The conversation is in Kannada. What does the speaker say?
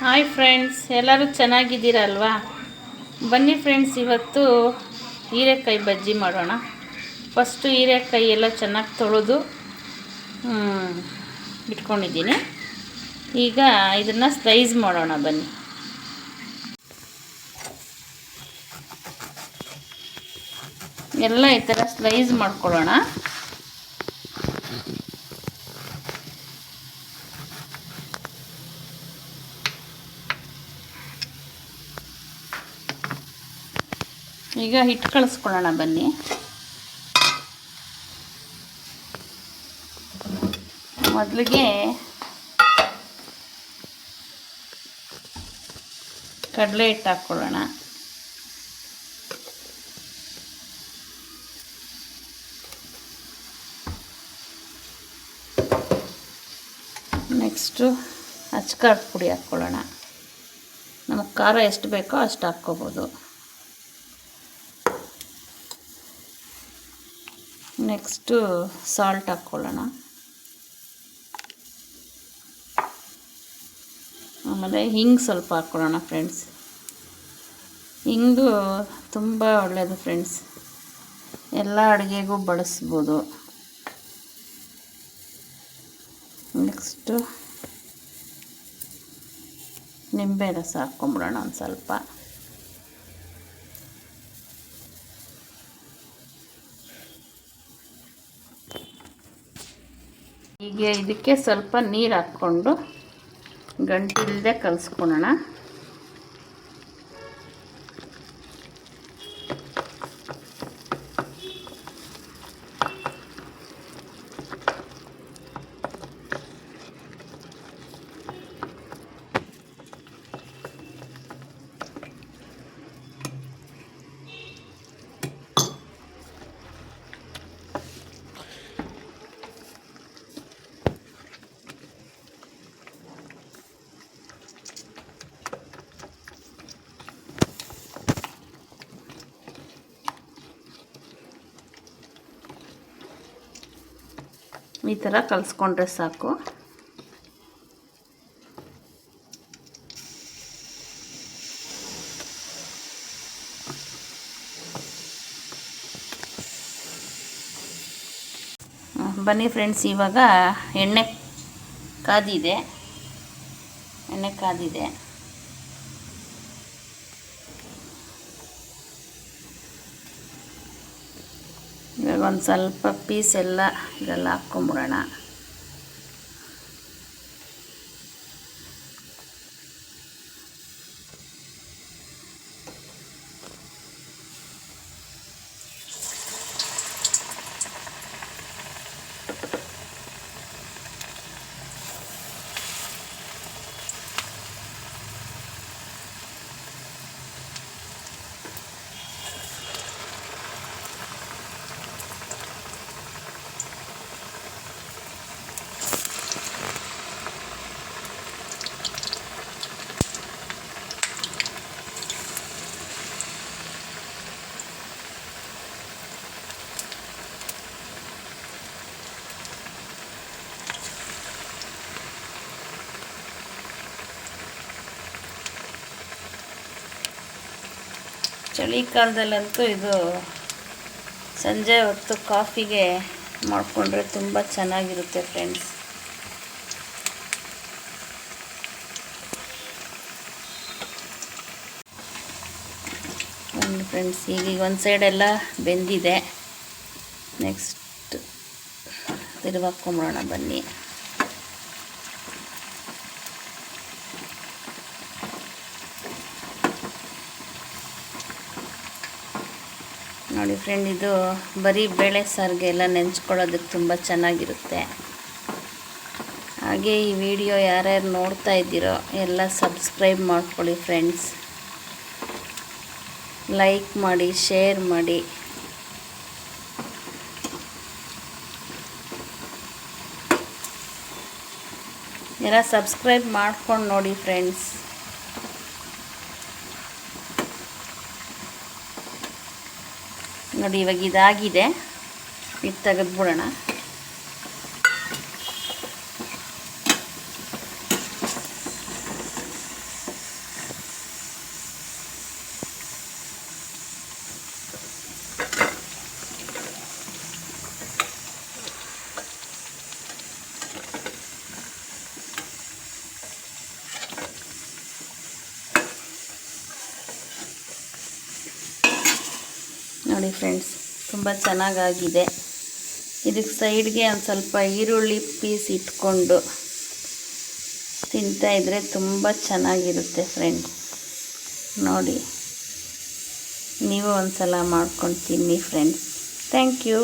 ಹಾಯ್ ಫ್ರೆಂಡ್ಸ್ ಎಲ್ಲರೂ ಚೆನ್ನಾಗಿದ್ದೀರಲ್ವಾ? ಬನ್ನಿ ಫ್ರೆಂಡ್ಸ್ ಇವತ್ತು ಹೀರೆಕಾಯಿ ಬಜ್ಜಿ ಮಾಡೋಣ. ಫಸ್ಟು ಹೀರೆಕಾಯಿ ಎಲ್ಲ ಚೆನ್ನಾಗಿ ತೊಳೆದು ಇಟ್ಕೊಂಡಿದ್ದೀನಿ. ಈಗ ಇದನ್ನು ಸ್ಲೈಸ್ ಮಾಡೋಣ ಬನ್ನಿ. ಎಲ್ಲ ಈ ಥರ ಸ್ಲೈಸ್ ಮಾಡ್ಕೊಳ್ಳೋಣ. ಈಗ ಹಿಟ್ಟು ಕಳಿಸ್ಕೊಳ್ಳೋಣ ಬನ್ನಿ. ಮೊದಲಿಗೆ ಕಡಲೆ ಹಿಟ್ಟು ಹಾಕ್ಕೊಳ್ಳೋಣ. ನೆಕ್ಸ್ಟು ಅಚ್ಕಾರದ ಪುಡಿ ಹಾಕ್ಕೊಳ್ಳೋಣ. ನಮಗೆ ಖಾರ ಎಷ್ಟು ಬೇಕೋ ಅಷ್ಟು ಹಾಕ್ಕೋಬೋದು. ನೆಕ್ಸ್ಟು ಸಾಲ್ಟ್ ಹಾಕ್ಕೊಳ್ಳೋಣ. ಆಮೇಲೆ ಹಿಂಗೆ ಸ್ವಲ್ಪ ಹಾಕ್ಕೊಳ್ಳೋಣ ಫ್ರೆಂಡ್ಸ್ ಹಿಂಗು ತುಂಬ ಒಳ್ಳೆಯದು ಫ್ರೆಂಡ್ಸ್ ಎಲ್ಲ ಅಡುಗೆಗೂ ಬಳಸ್ಬೋದು. ನೆಕ್ಸ್ಟು ನಿಂಬೆ ರಸ ಹಾಕ್ಕೊಂಬಿಡೋಣ ಒಂದು ಸ್ವಲ್ಪ. ಈಗ ಇದಕ್ಕೆ ಸ್ವಲ್ಪ ನೀರು ಹಾಕ್ಕೊಂಡು ಗಂಟಿಲ್ಲದೆ ಕಲಿಸ್ಕೊಳ್ಳೋಣ ಈ ಥರ ಕಲಿಸ್ಕೊಂಡ್ರೆ ಸಾಕು. ಬನ್ನಿ ಫ್ರೆಂಡ್ಸ್ ಇವಾಗ ಎಣ್ಣೆ ಕಾದಿದೆ. ಎಣ್ಣೆ ಕಾದಿದೆ. ಇವಾಗ ಒಂದು ಸ್ವಲ್ಪ ಪೀಸ್ ಎಲ್ಲ ಇದೆಲ್ಲ ಹಾಕ್ಕೊಂಬಿಡೋಣ. ಚಳಿಗಾಲದಲ್ಲಂತೂ ಇದು ಸಂಜೆ ಹೊತ್ತು ಕಾಫಿಗೆ ಮಾಡಿಕೊಂಡ್ರೆ ತುಂಬ ಚೆನ್ನಾಗಿರುತ್ತೆ ಫ್ರೆಂಡ್ಸ್. ಒಂದು ಫ್ರೆಂಡ್ಸ್ ಈಗ ಒಂದು ಸೈಡೆಲ್ಲ ಬೆಂದಿದೆ. ನೆಕ್ಸ್ಟ್ ತಿರುವಾಕೊಂಬಿಡೋಣ ಬನ್ನಿ. ನೋಡಿ ಫ್ರೆಂಡ್ ಇದು ಬರೀ ಬೇಳೆ ಸಾರಿಗೆ ಎಲ್ಲ ನೆಂಚ್ಕೊಳ್ಳೋದಕ್ಕೆ ತುಂಬ ಚೆನ್ನಾಗಿರುತ್ತೆ. ಹಾಗೆ ಈ ವಿಡಿಯೋ ಯಾರ್ಯಾರು ನೋಡ್ತಾ ಇದ್ದೀರೋ ಎಲ್ಲ ಸಬ್ಸ್ಕ್ರೈಬ್ ಮಾಡ್ಕೊಳ್ಳಿ ಫ್ರೆಂಡ್ಸ್ ಲೈಕ್ ಮಾಡಿ ಶೇರ್ ಮಾಡಿ. ಎಲ್ಲ ಸಬ್ಸ್ಕ್ರೈಬ್ ಮಾಡ್ಕೊಂಡು ನೋಡಿ ಫ್ರೆಂಡ್ಸ್ ನೋಡಿ ಇವಾಗ ಇದಾಗಿದೆ. ಇದು ತೆಗೆದ್ಬಿಡೋಣ. ನೋಡಿ ಫ್ರೆಂಡ್ಸ್, ತುಂಬ ಚೆನ್ನಾಗಾಗಿದೆ. ಇದಕ್ಕೆ ಸೈಡ್ಗೆ ಒಂದು ಸ್ವಲ್ಪ ಈರುಳ್ಳಿ ಪೀಸ್ ಇಟ್ಕೊಂಡು ತಿಂತಾ ಇದ್ದರೆ ತುಂಬ ಚೆನ್ನಾಗಿರುತ್ತೆ ಫ್ರೆಂಡ್ಸ್. ನೋಡಿ, ನೀವು ಒಂದು ಸಲ ಮಾಡ್ಕೊಂಡು ತಿನ್ನಿ ಫ್ರೆಂಡ್ಸ್. Thank you.